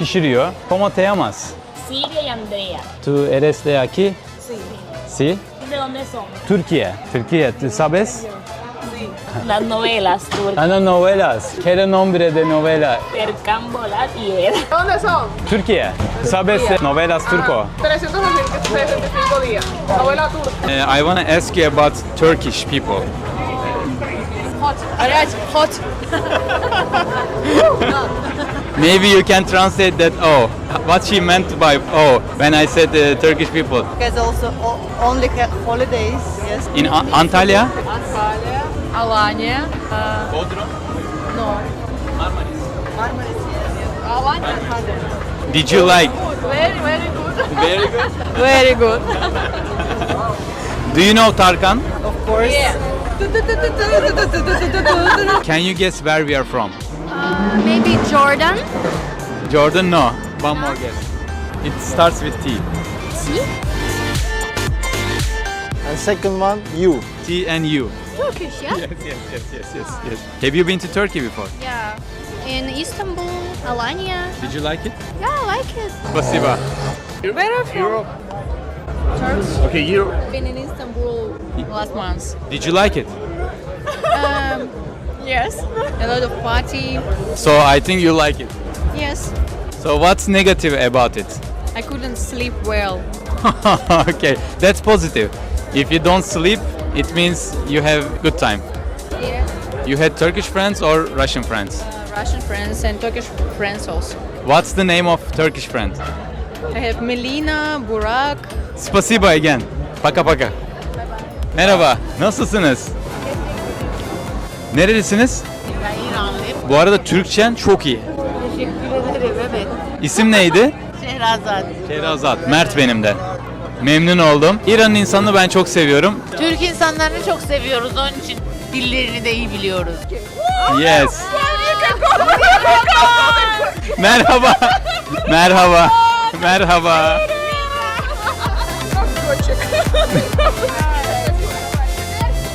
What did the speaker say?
pişiriyor. ¿Cómo te llamas? Silvia y Andrea. Tú eres de aquí? Sí. Sí. ¿De dónde son? Türkiye. Türkiye. ¿Tú sabes? Las novelas turcas. Ah, no, novelas. ¿Qué nombre de novela? Percambo la tierra. ¿Dónde son? Türkiye. ¿Sabes de novelas turco? 365 días. Abuela turca. Uh, I want to ask you about Turkish people. Hot. Araç. Hot. Maybe you can translate that oh, what she meant by oh when I said uh, Turkish people. Because also o- only holidays, yes. In A- Antalya? Antalya. Alanya. Uh, Bodrum. no. Marmaris. Marmaris, yes. Alanya. Did you like? Very, very good. Very good. Very good. Do you know Tarkan? Of course. Can you guess where we are from? Maybe Jordan. Jordan, no. One more guess. It starts with T. See? And second one, you. T and U. Turkish, yeah? Yes, yes, yes, yes, yes, yes. Have you been to Turkey before? Yeah. In Istanbul, Alanya. Did you like it? Yeah, I like it. Spasiba. Where are you from? Okay, you. Been in Istanbul last month. Did you like it? Um, yes. A lot of party. So I think you like it. Yes. So what's negative about it? I couldn't sleep well. okay, that's positive. If you don't sleep, it means you have good time. Yeah. You had Turkish friends or Russian friends? Uh, Russian friends and Turkish friends also. What's the name of Turkish friend? I have Melina, Burak. Spasiba again. Paka paka. Merhaba, nasılsınız? Nerelisiniz? Ben İranlıyım. Bu arada Türkçen çok iyi. Teşekkür ederim, evet. İsim neydi? Şehrazat. Şehrazat. Mert benim de. Memnun oldum. İran'ın insanını ben çok seviyorum. Türk insanlarını çok seviyoruz, onun için dillerini de iyi biliyoruz. Yes. Merhaba. Merhaba. Merhaba.